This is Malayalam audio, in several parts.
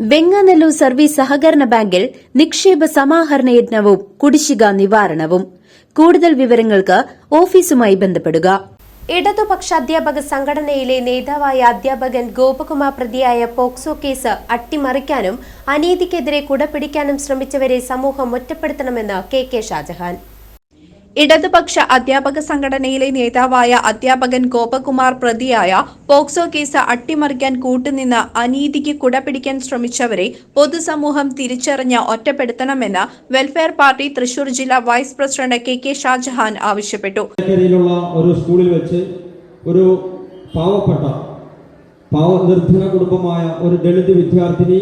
വെങ്ങാനല്ലൂർ സർവീസ് സഹകരണ ബാങ്കിൽ നിക്ഷേപ സമാഹരണ യജ്ഞവും കുടിശ്ശിക നിവാരണവും. കൂടുതൽ വിവരങ്ങൾക്ക് ഓഫീസുമായി ബന്ധപ്പെടുക. ഇടതുപക്ഷ അധ്യാപക സംഘടനയിലെ നേതാവായ അധ്യാപകൻ ഗോപകുമാർ പ്രതിയായ പോക്സോ കേസ് അട്ടിമറിക്കാനും അനീതിക്കെതിരെ കുടപിടിക്കാനും ശ്രമിച്ചവരെ സമൂഹം ഒറ്റപ്പെടുത്തണമെന്ന് കെ കെ ഷാജഹാൻ. ഇടതുപക്ഷ അധ്യാപക സംഘടനയിലെ നേതാവായ അധ്യാപകൻ ഗോപകുമാർ പ്രതിയായ പോക്സോ കേസ് അട്ടിമറിക്കാൻ കൂട്ടുനിന്ന് അനീതിക്ക് കുടപിടിക്കാൻ ശ്രമിച്ചവരെ പൊതുസമൂഹം തിരിച്ചറിഞ്ഞ് ഒറ്റപ്പെടുത്തണമെന്ന് വെൽഫെയർ പാർട്ടി തൃശൂർ ജില്ലാ vice president K K Shajahan ആവശ്യപ്പെട്ടു. ഒരു സ്കൂളിൽ വെച്ച് ഒരു പാവപ്പെട്ട പാവ നിർധന കുടുംബമായ ഒരു ദളിത് വിദ്യാർത്ഥിനി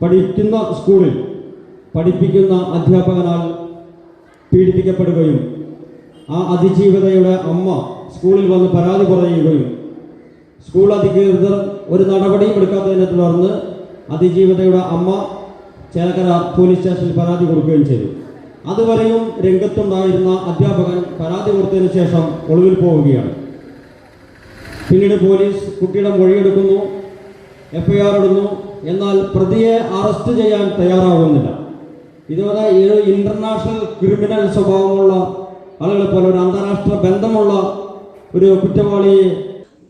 പഠിക്കുന്ന സ്കൂളിൽ പഠിപ്പിക്കുന്ന അധ്യാപകനാൽ പീഡിപ്പിക്കപ്പെടുകയും ആ അതിജീവിതയുടെ അമ്മ സ്കൂളിൽ വന്ന് പരാതി പറയുകയും സ്കൂൾ അധികൃതർ ഒരു നടപടിയും എടുക്കാത്തതിനെ തുടർന്ന് അതിജീവിതയുടെ അമ്മ ചേലക്കര പോലീസ് സ്റ്റേഷനിൽ പരാതി കൊടുക്കുകയും ചെയ്തു. അതുവരെയും രംഗത്തുണ്ടായിരുന്ന അധ്യാപകൻ പരാതി കൊടുത്തതിന് ശേഷം ഒളിവിൽ പോവുകയാണ്. പിന്നീട് പോലീസ് കുട്ടിയുടെ മൊഴിയെടുക്കുന്നു എഫ്ഐആർ ഇടുന്നു എന്നാൽ പ്രതിയെ അറസ്റ്റ് ചെയ്യാൻ തയ്യാറാകുന്നില്ല ഇതുപോലെ ഇന്റർനാഷണൽ ക്രിമിനൽ സ്വഭാവമുള്ള ആളുകളെ പോലെ ഒരു അന്താരാഷ്ട്ര ബന്ധമുള്ള ഒരു കുറ്റവാളിയെ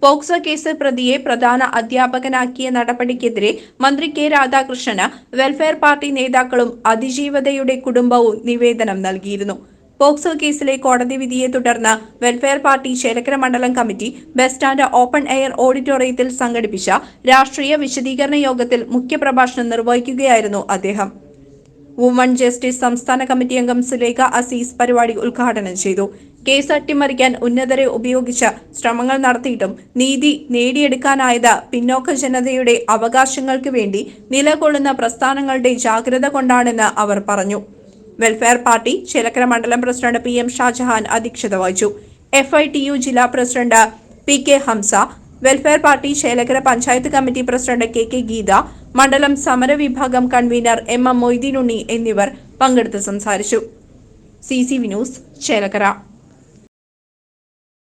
പോക്സോ കേസ് പ്രതിയെ പ്രധാന അധ്യാപകനാക്കിയ നടപടിക്കെതിരെ മന്ത്രി കെ രാധാകൃഷ്ണന് വെൽഫെയർ പാർട്ടി നേതാക്കളും അതിജീവതയുടെ കുടുംബവും നിവേദനം നൽകിയിരുന്നു. പോക്സോ കേസിലെ കോടതി വിധിയെ തുടർന്ന് വെൽഫെയർ പാർട്ടി ചേലക്കര മണ്ഡലം committee bus stand open air ഓഡിറ്റോറിയത്തിൽ സംഘടിപ്പിച്ച രാഷ്ട്രീയ വിശദീകരണ യോഗത്തിൽ മുഖ്യപ്രഭാഷണം നിർവഹിക്കുകയായിരുന്നു അദ്ദേഹം. വുമൺ ജസ്റ്റിസ് സംസ്ഥാന കമ്മിറ്റി അംഗം സുലേഖ അസീസ് പരിപാടി ഉദ്ഘാടനം ചെയ്തു. കേസ് അട്ടിമറിക്കാൻ ഉന്നതരെ ഉപയോഗിച്ച ശ്രമങ്ങൾ നടത്തിയിട്ടും നീതി നേടിയെടുക്കാനായത് പിന്നോക്ക ജനതയുടെ അവകാശങ്ങൾക്ക് വേണ്ടി നിലകൊള്ളുന്ന പ്രസ്ഥാനങ്ങളുടെ ജാഗ്രത കൊണ്ടാണെന്ന് അവർ പറഞ്ഞു. വെൽഫെയർ പാർട്ടി ചേലക്കര മണ്ഡലം പ്രസിഡന്റ് പി എം ഷാജഹാൻ അധ്യക്ഷത വഹിച്ചു. എഫ് ഐ ടി യു ജില്ലാ president P K Hamsa welfare party Chelakkara panchayat committee president K K Geetha മണ്ഡലം സമരവിഭാഗം കൺവീനർ എം എം മൊയ്തീനുണ്ണി എന്നിവർ പങ്കെടുത്ത് സംസാരിച്ചു. C C V news Chelakkara.